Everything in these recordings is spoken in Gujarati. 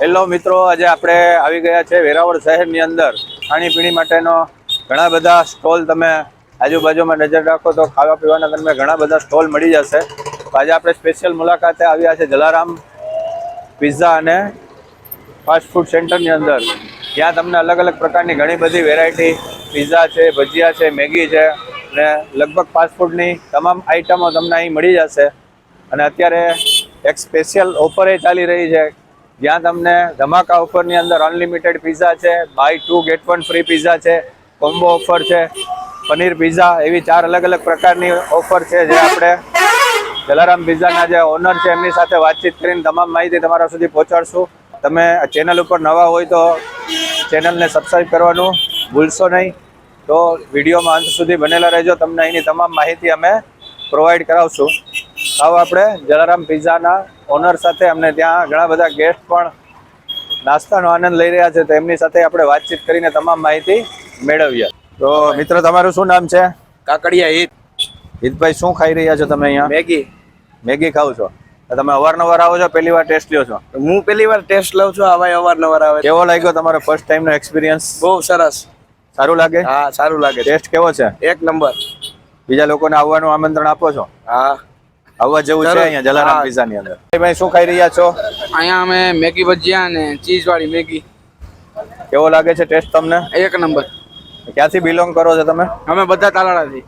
હેલો મિત્રો, આજે આપણે આવી ગયા છે વેરાવળ શહેરની અંદર. ખાણીપીણી માટેનો ઘણા બધા સ્ટોલ તમે આજુબાજુમાં નજર રાખો તો ખાવા પીવાના તમને ઘણા બધા સ્ટોલ મળી જશે. આજે આપણે સ્પેશિયલ મુલાકાતે આવ્યા છે જલારામ પિઝા અને ફાસ્ટ ફૂડ સેન્ટરની અંદર. ત્યાં તમને અલગ અલગ પ્રકારની ઘણી બધી વેરાયટી પિઝા છે, ભજીયા છે, મેગી છે અને લગભગ ફાસ્ટ ફૂડની તમામ આઇટમો તમને અહીં મળી જશે. અને અત્યારે એક સ્પેશિયલ ઓફર એ ચાલી રહી છે જ્યાં તમને ધમાકા ઓફરની અંદર અનલિમિટેડ પિઝા છે buy two get one free pizza છે કોમ્બો ઓફર છે, પનીર પિઝા એવી ચાર અલગ અલગ પ્રકારની ઓફર છે જે આપણે જલારામ પિઝાના જે ઓનર છે, એમની સાથે વાતચીત કરીને તમામ માહિતી તમારા સુધી પહોંચાડશું. તમે ચેનલ ઉપર નવા હોય તો ચેનલને સબસ્ક્રાઈબ કરવાનું ભૂલશો નહીં. તો વિડીયોમાં અંત સુધી બનેલા રહેજો. તમને અહીંની તમામ માહિતી અમે પ્રોવાઈડ કરાવશું. આવો આપણે જલારામ પિઝાના ઓનર સાથે અમને ત્યાં ઘણા બધા ગેસ્ટ પણ નાસ્તાનો આનંદ લઈ રહ્યા છે. તો એમની સાથે આપણે વાતચીત કરીને તમામ માહિતી મેળવીએ. તો મિત્ર તમારું શું નામ છે? કાકડિયા હિત. હિતભાઈ શું ખાઈ રહ્યા છો તમે અહીંયા? મેગી. મેગી ખાવ છો. તમે અવારનવાર આવો છો? પહેલી વાર ટેસ્ટ લ્યો છો? હું પહેલી વાર ટેસ્ટ લઉં છું આવા અવારનવાર આવે. કેવો લાગ્યો તમારો ફર્સ્ટ ટાઈમનો એક્સપિરિયન્સ બહુ સરસ. સારું લાગે? હા સારું લાગે ટેસ્ટ કેવો છે? એક નંબર. બીજા લોકોને આવવાનું આમંત્રણ આપો છો? હા. આવવા જેવું છે. અહીંયા જલારામ. પિઝા ની અંદર. ભાઈ શું ખાઈ રહ્યા છો? અહીંયા અમે મેગી ભજીયા અને ચીઝ વાળી મેગી. કેવો લાગે છે ટેસ્ટ તમને? એક નંબર. ક્યાંથી બિલોંગ કરો છો તમે? અમે બધા તાલાળાથી.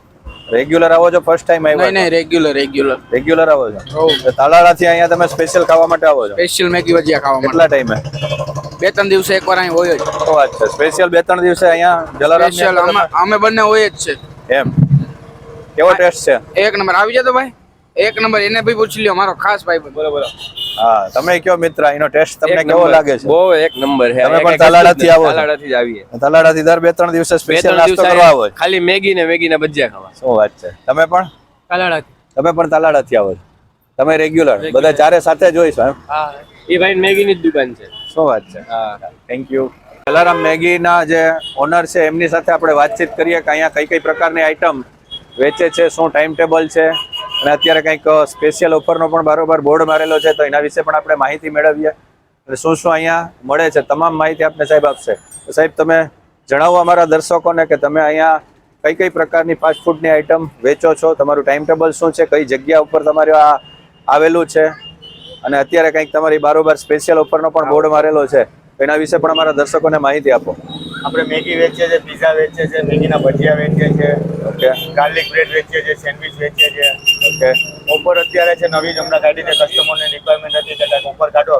રેગ્યુલર આવો છો? ફર્સ્ટ ટાઈમ આવ્યા નહીં રેગ્યુલર રેગ્યુલર રેગ્યુલર આવો છો? તાલાળાથી અહીંયા તમે સ્પેશિયલ ખાવા માટે આવો છો? સ્પેશિયલ મેગી ભજીયા ખાવા માટે. કેટલા ટાઈમે બે ત્રણ દિવસે એકવાર અહીં હોય જ. ઓ અચ્છા. છે સ્પેશિયલ બે ત્રણ દિવસે અહીંયા જલારામ અમે બંને હોય જ છે. એમ. કેવો ટેસ્ટ છે? એક નંબર. આવી જતો ભાઈ? એક નંબર. એને ભાઈ પૂછી લ્યો. મારો ખાસ ભાઈ બોલો હા તમે કયો મિત્ર? એનો ટેસ્ટ તમને કેવો લાગે છે? બહુ એક નંબર છે. તમે પણ તલાડાથી આવો છો? તાલાળાથી જ આવીએ. તાલાળાથી દર બે ત્રણ દિવસે સ્પેશિયલ નાસ્તો કરવા આવો ખાલી મેગી ને મેગી ને ભજીયા ખાવા. શું વાત છે? તમે પણ? તાલાળાથી. તમે પણ તાલાળાથી આવો તમે રેગ્યુલર બધા ચારે સાથે જોઈશો હા. એ ભાઈ મેગી ની જ દુકાન છે. શું વાત છે? હા. થેન્ક યુ જલારામ મેગીના જે ઓનર છે એમની સાથે આપણે વાતચીત કરીએ કે અહીંયા કઈ કઈ પ્રકારની આઈટમ વેચે છે, શું ટાઈમ ટેબલ છે, અને અત્યારે કંઈક સ્પેશિયલ ઓફરનો પણ બારોબાર બોર્ડ મારેલો છે, તો એના વિશે પણ આપણે માહિતી મેળવીએ. અને શું શું અહીંયા મળે છે, તમામ માહિતી આપને સાહેબ આપશે. તો સાહેબ, તમે જણાવો અમારા દર્શકોને કે તમે અહીંયા કઈ કઈ પ્રકારની ફાસ્ટ ફૂડની આઈટમ વેચો છો, તમારું ટાઈમ ટેબલ શું છે, કઈ જગ્યા ઉપર તમારે આ આવેલું છે, અને અત્યારે કંઈક તમારી બારોબાર સ્પેશિયલ ઓફરનો પણ બોર્ડ મારેલો છે એના વિશે પણ અમારા દર્શકોને માહિતી આપો. આપણે મેગી વેચીએ છીએ પીઝા વેચીએ છીએ, મેગીના ભજીયા વેચીએ છીએ. ઓકે ગાર્લિક બ્રેડ વેચીએ છીએ સેન્ડવિચ વેચીએ છીએ. ઓકે ઓફર અત્યારે છે નવી જ હમણાં કાઢી છે. કસ્ટમરને રિક્વાયરમેન્ટ હતી કે ઓફર કાઢો.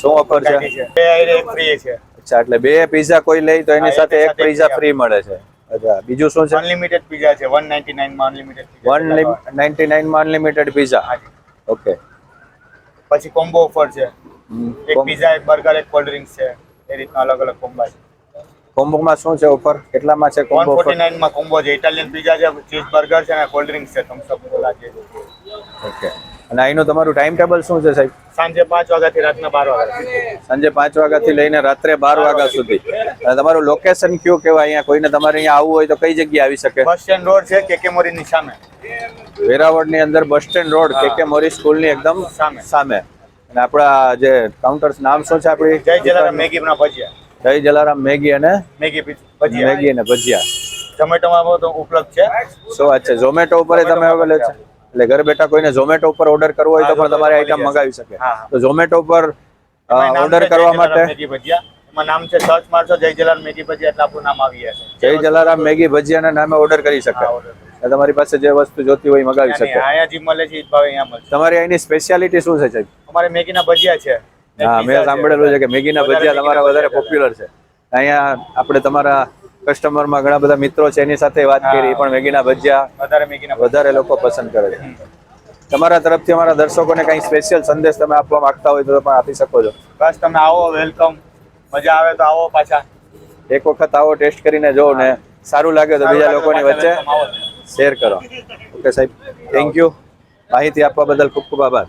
શું ઓફર છે? બે એક ફ્રી છે. અચ્છા એટલે બે પીઝા કોઈ લે તો એની સાથે એક પીઝા ફ્રી મળે છે. અચ્છા બીજું શું છે? અનલિમિટેડ પીઝા છે. વન નાઇન્ટી નાઇનમાં અનલિમિટેડ વન નાઇન્ટી નાઇનમાં અનલિમિટેડ પીઝા ઓકે પછી કોમ્બો ઓફર છે. એક પીઝા એક બર્ગર એક કોલ્ડ ડ્રિંક્સ છે. એ રીતના અલગ અલગ કોમ્બા છે. કોમ્બોમાં શું છે ઓફર? કેટલામાં છે કોમ્બો 149 માં કોમ્બો છે. ઇટાલિયન પિઝા છે ચીઝ બર્ગર છે અને કોલ્ડ ડ્રિંક્સ છે. થમ્સ અપ કોલા છે. ઓકે. અને અહીંનું તમારું ટાઈમ ટેબલ શું છે સાહેબ? સાંજે પાંચ વાગ્યાથી રાતના 12 વાગ્યા સાંજે પાંચ વાગ્યાથી લઈને રાત્રે બાર વાગ્યા સુધી. અને તમારું લોકેશન કયું કહેવાય? અહીંયા કોઈને તમારે અહીંયા આવવું હોય તો કઈ જગ્યાએ આવી શકે? બસ સ્ટેન્ડ રોડ છે કેકે મોરીની સામે. વેરાવળની અંદર બસ સ્ટેન્ડ રોડ કેકે કે મોરી સ્કૂલની એકદમ સામે. સામે. અને આપણા જે કાઉન્ટર્સ નામ શું છે આપણી? જય જલારામ મેગી ના ભજીયા. જય જલારામ મેગી અને મેગી ભજીયા મેગી અને ભજીયા. ઝોમેટોમાં તો ઉપલબ્ધ છે. શું વાત છે? ઝોમેટો ઉપર તમે અવેલેબલ છે? એટલે ઘર બેઠા કોઈને ઝોમેટો ઉપર ઓર્ડર કરવો હોય તો પણ તમારે આઈટમ મંગાવી શકે. તો ઝોમેટો ઉપર ઓર્ડર કરવા માટે? મેગી ભજીયા. એમાં નામ છે સર્ચ મારશો જય જલારામ મેગી ભજીયા એટલે આપણું નામ આવી જશે. જય જલારામ મેગી ભજીયાના નામે ઓર્ડર કરી શકે. હા, order કરી અને તમારી પાસે જે વસ્તુ જોતી હોય મગાવી શકે. અહીંયા જે મળે છે એ જ ભાવે અહીંયા મળશે. તમારી અહીંની સ્પેશિયાલિટી શું છે સાહેબ? અમારે મેગીના ભજીયા છે. હા મેં સાંભળેલું છે કે મેગીના ભજીયા તમારા વધારે પોપ્યુલર છે. અહીંયા આપણે તમારા કસ્ટમરમાં ઘણા બધા મિત્રો છે એની સાથે વાત કરી પણ મેગીના ભજીયા વધારે મેગીના વધારે લોકો પસંદ કરે છે. તમારા તરફથી અમારા દર્શકોને કંઈ સ્પેશિયલ સંદેશ તમે આપવા માંગતા હોય તો પણ આપી શકો છો. બસ તમે આવો વેલકમ મજા આવે તો આવો પાછા. એક વખત આવો ટેસ્ટ કરીને જો ને. સારું લાગે તો બીજા લોકોની વચ્ચે. શેર કરો. ઓકે સાહેબ. થેન્ક યુ માહિતી આપવા બદલ ખૂબ ખૂબ આભાર.